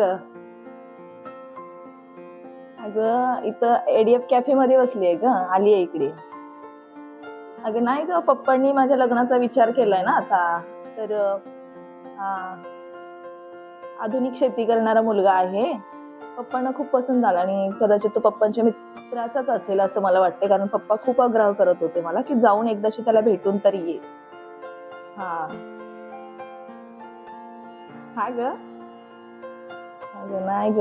हा अगं. अगं इथं एडीएफ कॅफे मध्ये बसली आहे ग आली आहे इकडे. अगं नाही ग पप्पांनी माझ्या लग्नाचा विचार केलाय ना आता. तर हा आधुनिक शेती करणारा मुलगा आहे. पप्पांना खूप पसंत झाला आणि कदाचित तो पप्पांच्या मित्राचाच असेल असं मला वाटतं कारण पप्पा खूप आग्रह करत होते मला की जाऊन एकदाशी त्याला भेटून तरी ये. हा. हा ग? अगं नाही ग.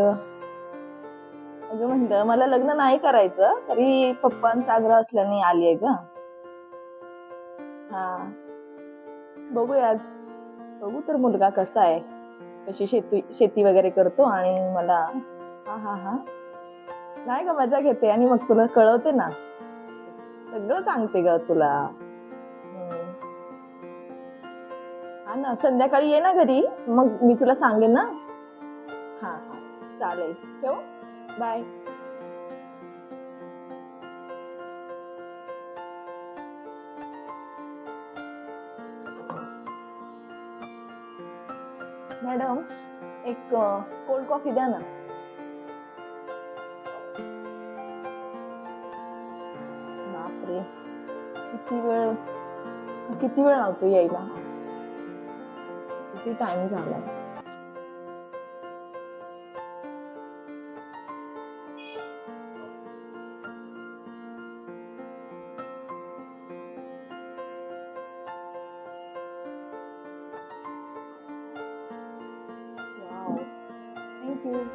अगं म्हणलं मला लग्न नाही करायचं तरी पप्पांचा आग्रह असल्याने आली आहे ग. हा. बघूया बघू तर मुलगा कसा आहे. कशी शेती शेती वगैरे करतो आणि मला हा हा हा. नाही ग मजा घेते आणि मग तुला कळवते ना. सगळं सांगते ग तुला. हा ना संध्याकाळी ये ना घरी. मग मी तुला सांगेन ना. चालेल ठेवू बाय मॅडम एक कोल्ड कॉफी द्या ना. बापरे. किती वेळ किती वेळ लावतो यायला? किती टाइम झालाय? You.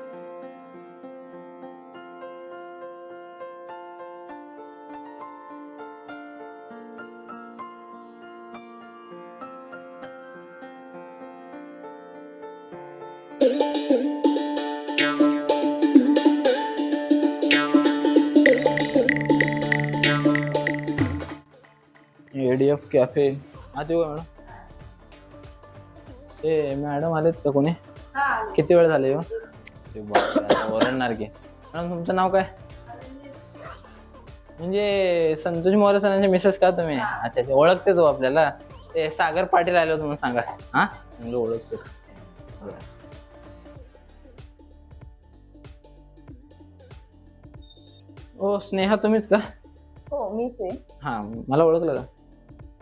एडीएफ कॅफे हा देऊ का मॅडम? ते मॅडम आलेत का कोणी? किती वेळ झाले हो? ते बापरे, आता ओरडणार की. मॅडम तुमचं नाव काय? म्हणजे संतोष मोरे सरांचे मिसेस का तुम्ही? अच्छा अच्छा ओळखते तो आपल्याला. ते सागर पाटील आले होते म्हणून सांगा. हा? म्हणजे ओळखते. ओ स्नेहा तुम्हीच का? हो मीच आहे. हा मला ओळखलं का?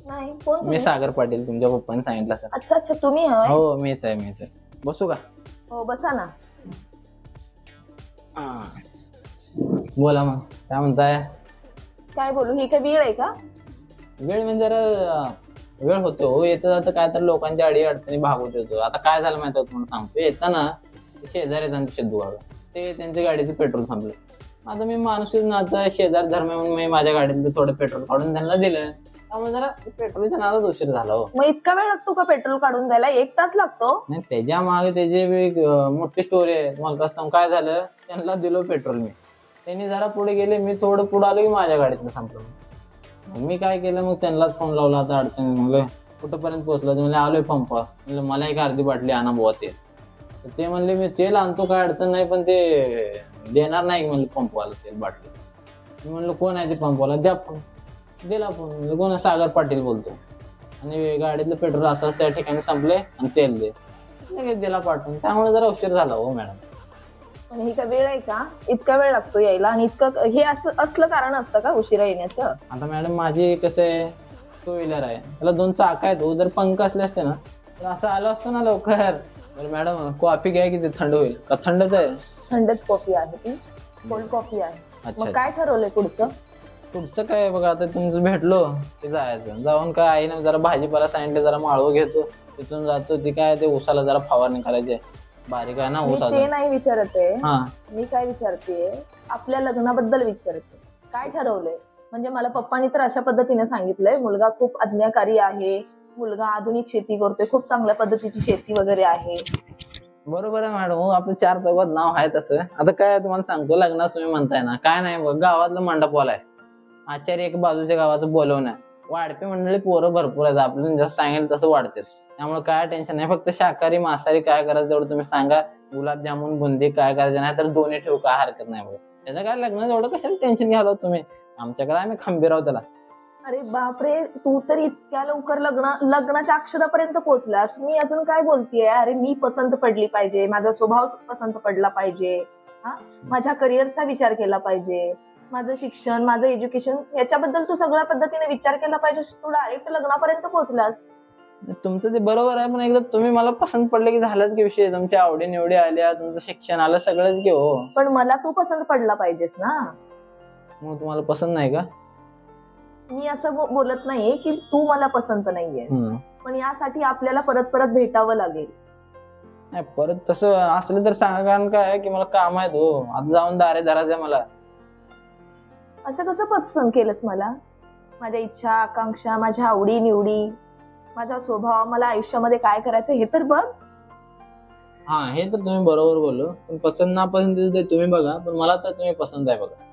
नाही कोण मी तुम्ही? सागर पाटील तुमच्या पप्पाने सांगितलं सर अच्छा अच्छा तुम्ही हो मीच आहे मीच आहे. बसू का? हो बसा ना. हा. बोला मग काय म्हणताय? काय बोलू ही काय वेळ आहे का? वेळ म्हणजे जरा वेळ होतो. हो येतं जातं काय तर लोकांच्या अडी अडचणी भागवत येतो आता काय झालं माहिती आहे तुम्हाला सांगतो? येताना ते शेजारी येतात शेतू गावला ते त्यांच्या गाडीचं पेट्रोल संपलं. आता मी माणूस नातं शेजार धर्म म्हणून मी माझ्या गाडीतलं थोडं पेट्रोल काढून त्यांना दिलं. त्यामुळे जरा पेट्रोलच्या नादात उशीर झाला हो. मग इतका वेळ लागतो का पेट्रोल काढून द्यायला? एक तास लागतो. नाही त्याच्यामागे त्याची मोठी स्टोरी आहे. तुम्हाला कसं सांगू, काय झालं? त्यांना दिलो पेट्रोल मी. त्यांनी जरा पुढे गेले मी थोडं पुढे आलो की माझ्या गाडीतनं संपलं. मग मी काय केलं मग त्यांनाच फोन लावला आता अडचण म्हणलं कुठंपर्यंत पोहोचलो ते? म्हणले आलोय पंप म्हणलं मला एक अर्धी बाटली आणा बुवा तेल तर ते म्हणले मी तेल आणतो काय अडचण नाही पण ते देणार नाही म्हणलं पंपवाला तेल बाटली. मी म्हणलं कोण आहे ते पंपवाला द्या फोन दिला फोन म्हणलं कोण सागर पाटील बोलतो. आणि गाडीतलं पेट्रोल असं त्या ठिकाणी संपले आणि तेल दे. लगेच दिला पाठवून. त्यामुळे जरा उशीर झाला हो मॅडम. पण ही काय वेळ आहे का? इतका वेळ लागतो यायला आणि इतकं हे असं असलं कारण असतं का उशिरा येण्याचं? आता मॅडम माझी कसं आहे टू व्हीलर आहे. त्याला दोन चाक आहेत. हो जर पंख असले असते ना तर असं आलो असतो ना लवकर. तर मॅडम कॉफी घ्या की ते थंड होईल. का थंडच आहे? थंडच कॉफी आहे ती. कोल्ड कॉफी आहे. अच्छा मग काय ठरवलंय पुढचं? पुढचं काय आहे बघा आता तुमचं भेटलो ते जायचं. जाऊन काय आईनं जरा भाजीपाला सांगितलं जरा माळव घेतो. तिथून जातो ती काय ते उसाला जरा फवारणी करायची आहे. बारीक आहे ना मी ऊस ते अजून. नाही विचारत. आहे हा. मी काय विचारते आपल्या लग्नाबद्दल विचारते. काय ठरवलंय? म्हणजे मला पप्पानी तर अशा पद्धतीने सांगितलंय मुलगा खूप आज्ञाकारी आहे मुलगा आधुनिक शेती करतोय खूप चांगल्या पद्धतीची शेती वगैरे आहे. बरोबर आहे मॅडम हो आपलं चार चौकात नाव आहे तसं. आता काय तुम्हाला सांगतो लग्नात तुम्ही म्हणताय ना काय नाही बघ गावातलं मंडपवाला आहे. आचार्य एक बाजूच्या गावाचं बोलवणं आहे. वाढपे मंडळी पोरं भरपूर आहेत आपल्याला जसं सांगेल तसं वाढते त्यामुळे काय टेन्शन नाही. फक्त शाकाहारी मांसाहारी काय करायचं तेवढं तुम्ही सांगा. गुलाबजामुन बुंदी काय करायचं नाही तर दोन्ही ठेवू काय हरकत नाही बघ. त्याचं काय लग्न एवढं कशाला टेन्शन घ्याल हो तुम्ही? आमच्याकडे आम्ही खंबीर आहोत त्याला. अरे बापरे तू तर इतक्या लवकर लग्न लग्नाच्या अक्षरापर्यंत पोहोचलास मी अजून काय बोलतेय? अरे मी पसंत पडली पाहिजे. माझा स्वभाव पसंत पडला पाहिजे. हा? माझ्या करिअरचा विचार केला पाहिजे. माझं शिक्षण माझं एज्युकेशन याच्याबद्दल तू सगळ्या पद्धतीने विचार केला पाहिजे तू डायरेक्ट लग्नापर्यंत पोहोचलास तुमचं ते बरोबर आहे पण एकदा तुम्ही मला पसंत पडले की झालंच की विषय. तुमच्या आवडी निवडी आल्या तुमचं शिक्षण आलं सगळंच की हो पण मला तू पसंत पडला पाहिजेस ना. मग तुम्हाला पसंत नाही का? मी असं बो- बोलत नाहीये की तू मला पसंत नाहीये हम्म. पण यासाठी आपल्याला परत परत भेटावं लागेल. नाही परत तसं असलं तर सांगा कारण काय आहे की मला काम आहेत हो. आता जाऊन दारे धरायचं आहे मला. असं कसं पसंत केलंस मला? माझ्या इच्छा आकांक्षा माझ्या आवडी निवडी माझा स्वभाव मला आयुष्यामध्ये काय करायचं हे तर बघ. हा हे तर तुम्ही बरोबर बोललो. पण पसंत ना पसंत ते तुम्ही बघा पण मला तर तुम्ही पसंत आहे बघा.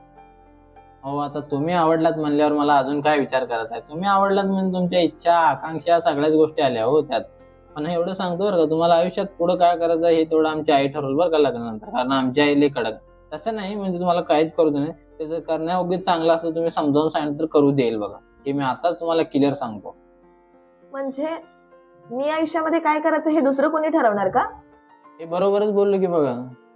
हो आता तुम्ही आवडलात म्हणल्यावर मला अजून काय विचार करायचा आहे? तुम्ही आवडलात म्हणजे तुमच्या इच्छा आकांक्षा सगळ्याच गोष्टी आल्या हो त्यात. पण एवढं सांगतो बरं का तुम्हाला आयुष्यात पुढे काय करायचं हे तेवढं आमची आई ठरवलं बरं का लग्नानंतर. कारण आमची आई लई कडक. तसं नाही म्हणजे तुम्हाला काहीच करू दे नाही त्याचं करण्यायोग्य चांगलं असं तुम्ही समजावून सांगितलं तर करू देईल बघा. हे मी आताच तुम्हाला क्लिअर सांगतो. म्हणजे मी आयुष्यामध्ये काय करायचं हे दुसरं कोणी ठरवणार का? हे बरोबरच बोललो की बघा.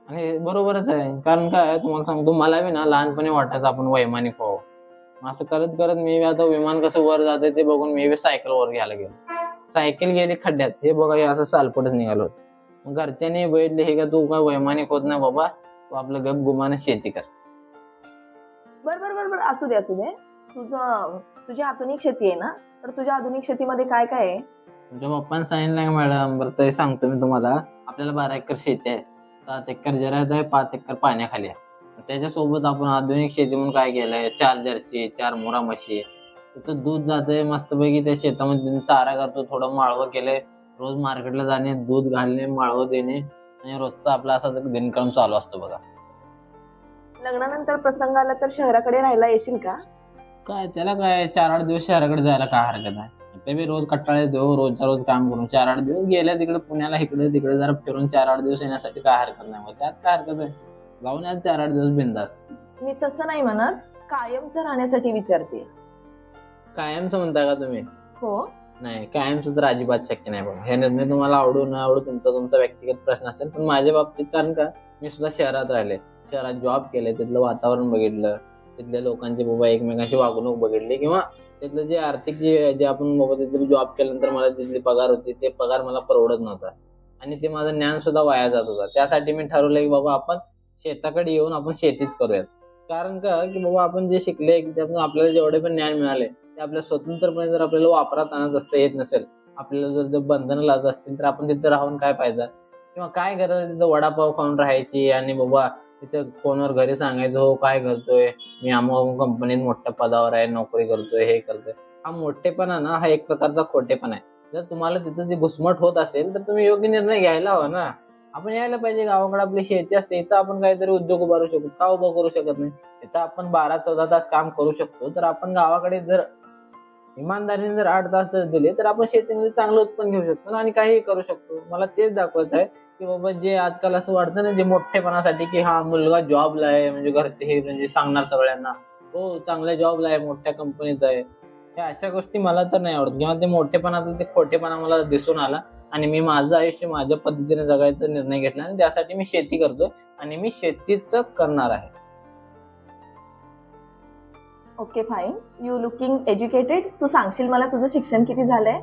आणि हे बरोबरच आहे. कारण काय आहे, तुम्हाला सांगतो मला बी ना लहानपणी वाटायचं आपण वैमानिक व्हावं. मग असं करत करत मी बी आता विमान कसं वर जाते ते बघून मी बी सायकल वर घ्यायला गेलो. सायकल गेली खड्ड्यात. हे बघा हे असं सालपटच निघालो होतं. मग घरच्यांनी बैठले हे का तू काय वैमानिक होत नाही बाबा. तू आपलं गप गुमाने शेती कर. बर बर बर बर. असू दे असू दे. तुझं तुझी आधुनिक शेती आहे ना? तर तुझ्या आधुनिक शेतीमध्ये काय काय आहे? तुमच्या पप्पाने सांगितलं का मॅडम बरं तरी सांगतो मी तुम्हाला. आपल्याला बारा एकर शेती आहे. सात एकर जरायत आहे पाच एकर पाण्याखाली आहे. त्याच्यासोबत आपण आधुनिक शेती म्हणून काय केलंय? चार जर्सी चार मोरा म्हशी तिथं दूध जातंय मस्तपैकी त्या शेतामध्ये. चारा करतो थोडं माळवं केलंय. रोज मार्केटला जाणे दूध घालणे माळवं देणे. आणि रोजचा आपला असा दिनक्रम चालू असतो बघा. लग्नानंतर प्रसंग आला तर शहराकडे राहायला येशील का? काय त्याला काय चार आठ दिवस शहराकडे जायला काय हरकत आहे ते बी रोज कट्टाळे देऊ रोजच्या रोज काम करून चार आठ दिवस गेल्या तिकडे पुण्याला इकडे तिकडे जरा फिरून चार आठ दिवस येण्यासाठी काय हरकत नाही. मग त्यात काय हरकत आहे? जाऊन या चार आठ दिवस बिंदास. मी तसं नाही म्हणत. कायमचं राहण्यासाठी विचारते. कायमचं म्हणताय का तुम्ही? हो. नाही कायमचं तर अजिबात शक्य नाही बघा. हे निर्णय तुम्हाला आवडू न आवडू तुमचा तुमचा व्यक्तिगत प्रश्न असेल. पण माझ्या बाबतीत कारण का? मी सुद्धा शहरात राहिले. शहरात जॉब केले तिथलं वातावरण बघितलं. तिथल्या लोकांची बाबा एकमेकांशी वागणूक बघितली किंवा तिथलं जे आर्थिक जे जे आपण बाबा तिथे जॉब केल्यानंतर मला तिथली पगार होती ते पगार मला परवडत नव्हता. आणि ते माझं ज्ञान सुद्धा वाया जात होता. त्यासाठी मी ठरवलं की बाबा आपण शेताकडे येऊन आपण शेतीच करूयात. कारण का की बाबा आपण जे शिकले की त्यातून आपल्याला जेवढे पण ज्ञान मिळाले ते आपल्या स्वतंत्रपणे जर आपल्याला वापरात आणत असता येत नसेल आपल्याला जर ते बंधनं लागत असतील तर आपण तिथं राहून काय फायदा? किंवा काय गरज तिथं वडापाव खाऊन राहायची आणि बाबा तिथं फोनवर घरी सांगायचं हो काय करतोय? मी अमुक कंपनीत मोठ्या पदावर आहे नोकरी करतोय हे करतोय. हा मोठेपणा ना हा एक प्रकारचा खोटेपणा आहे. जर तुम्हाला तिथं जी घुसमट होत असेल तर तुम्ही योग्य निर्णय घ्यायला हवा ना. आपण यायला पाहिजे गावाकडे आपली शेती असते इथं आपण काहीतरी उद्योग उभारू शकतो. का उभं करू शकत नाही? इथं आपण बारा चौदा तास काम करू शकतो. तर आपण गावाकडे जर इमानदारीने जर आठ तास जर दिले तर आपण शेतीमध्ये चांगलं उत्पन्न घेऊ शकतो आणि काहीही करू शकतो. मला तेच दाखवायचं आहे की बाबा जे आजकाल असं वाटतं ना जे मोठेपणासाठी की हा मुलगा जॉबला आहे म्हणजे घरचे हे म्हणजे सांगणार सगळ्यांना हो चांगल्या जॉबला आहे मोठ्या कंपनीत आहे. ह्या अशा गोष्टी मला तर नाही आवडत. किंवा ते मोठेपणात ते खोटेपणा मला दिसून आला आणि मी माझं आयुष्य माझ्या पद्धतीने जगायचा निर्णय घेतला आणि त्यासाठी मी शेती करतोय आणि मी शेतीच करणार आहे. Okay fine you looking educated तू सांगशील मला तुझं शिक्षण किती झालंय?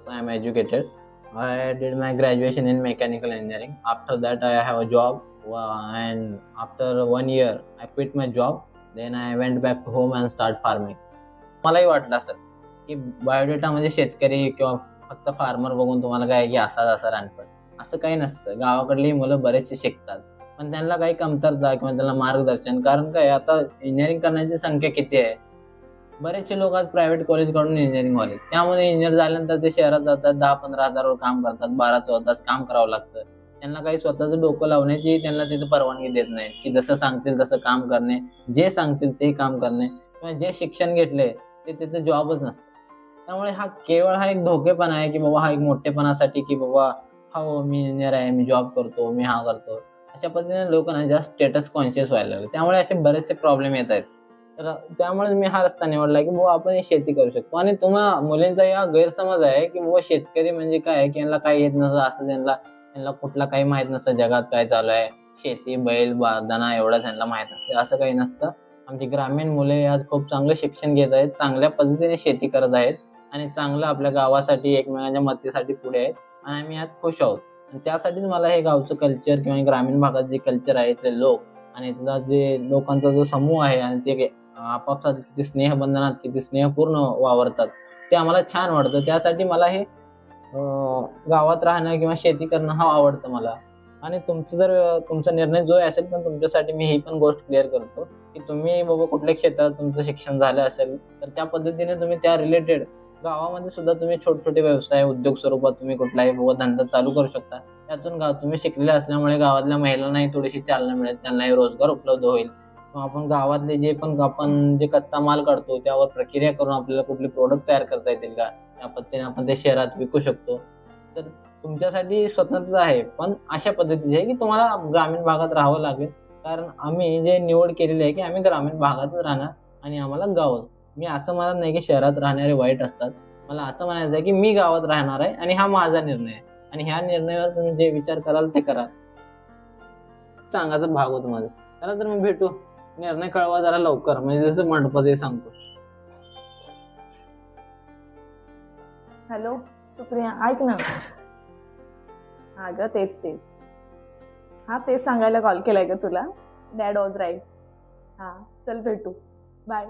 So I am educated I did my graduation in mechanical engineering after that I have a job and after one year I quit my job then I went back to home and start farming मलाही वाटलं असं की biodata म्हणजे शेतकरी किंवा फक्त farmer बघून तुम्हाला काय की असा असा रानपण. असं काही नसतं. गावाकडली मुलं बरेचसे शिकतात. पण त्यांना काही कमतरता किंवा त्यांना मार्गदर्शन. कारण काय आता इंजिनिअरिंग करण्याची संख्या किती आहे? बरेचसे लोक आज प्रायव्हेट कॉलेजकडून इंजिनिअरिंग वाले. त्यामध्ये इंजिनियर झाल्यानंतर ते शहरात जातात दहा पंधरा हजारवर काम करतात बारा चौदा तास काम करावं लागतं. त्यांना काही स्वतःचं डोकं लावण्याची त्यांना तिथे परवानगी देत नाही की जसं सांगतील तसं काम करणे जे सांगतील ते काम करणे. किंवा जे शिक्षण घेतले ते तिथे जॉबच नसतं. त्यामुळे हा केवळ हा एक धोकेपणा आहे की बाबा हा एक मोठेपणासाठी की बाबा हा हो मी इंजिनियर आहे मी जॉब करतो मी हा करतो. अशा पद्धतीने लोकांना जास्त स्टेटस कॉन्शियस व्हायला लागले. त्यामुळे असे बरेचसे प्रॉब्लेम येत आहेत. तर त्यामुळे मी हा रस्ता निवडला की बुवा आपण शेती करू शकतो. आणि तुम्हा मुलींचा या गैरसमज आहे की बुवा शेतकरी म्हणजे काय की यांना काही येत नसतं असं त्यांना त्यांना कुठला काही माहीत नसतं. जगात काय चालू आहे? शेती बैल बारदाना एवढं त्यांना माहीत नसते. असं काही नसतं. आमची ग्रामीण मुले आज खूप चांगलं शिक्षण घेत आहेत. चांगल्या पद्धतीने शेती करत आहेत. आणि चांगलं आपल्या गावासाठी एकमेकांच्या मदतीसाठी पुढे आहेत. आणि आम्ही यात खुश आहोत. त्यासाठीच मला हे गावचं कल्चर किंवा ग्रामीण भागात जे कल्चर आहे इथले लोक आणि इथला जे लोकांचा जो समूह आहे आणि ते आपापसात किती स्नेहबंधनात किती स्नेहपूर्ण वावरतात ते आम्हाला छान वाटतं. त्यासाठी मला हे गावात राहणं किंवा शेती करणं हा आवडतं मला. आणि तुमचं जर तुमचा निर्णय जो असेल पण तुमच्यासाठी मी ही पण गोष्ट क्लिअर करतो की तुम्ही बाबा कुठल्या क्षेत्रात तुमचं शिक्षण झालं असेल तर त्या पद्धतीने तुम्ही त्या रिलेटेड गावामध्ये सुद्धा तुम्ही छोटे छोटे व्यवसाय उद्योग स्वरूपात तुम्ही कुठलाही धंदा चालू करू शकता. त्यातून गाव तुम्ही शिकलेले असल्यामुळे गावातल्या महिलांनाही थोडीशी चालना मिळेल त्यांनाही रोजगार उपलब्ध होईल. आपण गावातले जे पण आपण जे कच्चा माल काढतो त्यावर प्रक्रिया करून आपल्याला कुठले प्रोडक्ट तयार करता येतील का? त्या पद्धतीने आपण ते शहरात विकू शकतो. तर तुमच्यासाठी स्वतंत्र आहे पण अशा पद्धतीचे आहे की तुम्हाला ग्रामीण भागात राहावं लागेल. कारण आम्ही जे निवड केलेली आहे की आम्ही ग्रामीण भागातच राहणार आणि आम्हाला गावच मी असं म्हणत नाही की शहरात राहणारे वाईट असतात. मला असं म्हणायचं आहे की मी गावात राहणार आहे आणि हा माझा निर्णय आहे. आणि ह्या निर्णयावर तुम्ही जे विचार कराल ते करा. सांगायचा भाग होतो माझा. चला तर मी भेटू. निर्णय कळवा जरा लवकर. म्हणजे जसं मंडपात सांगतो. हॅलो सुप्रिया ऐक ना. हा ग तेच तेच. हा तेच सांगायला कॉल केलाय का तुला. डॅड वॉज राईट हा चल भेटू. बाय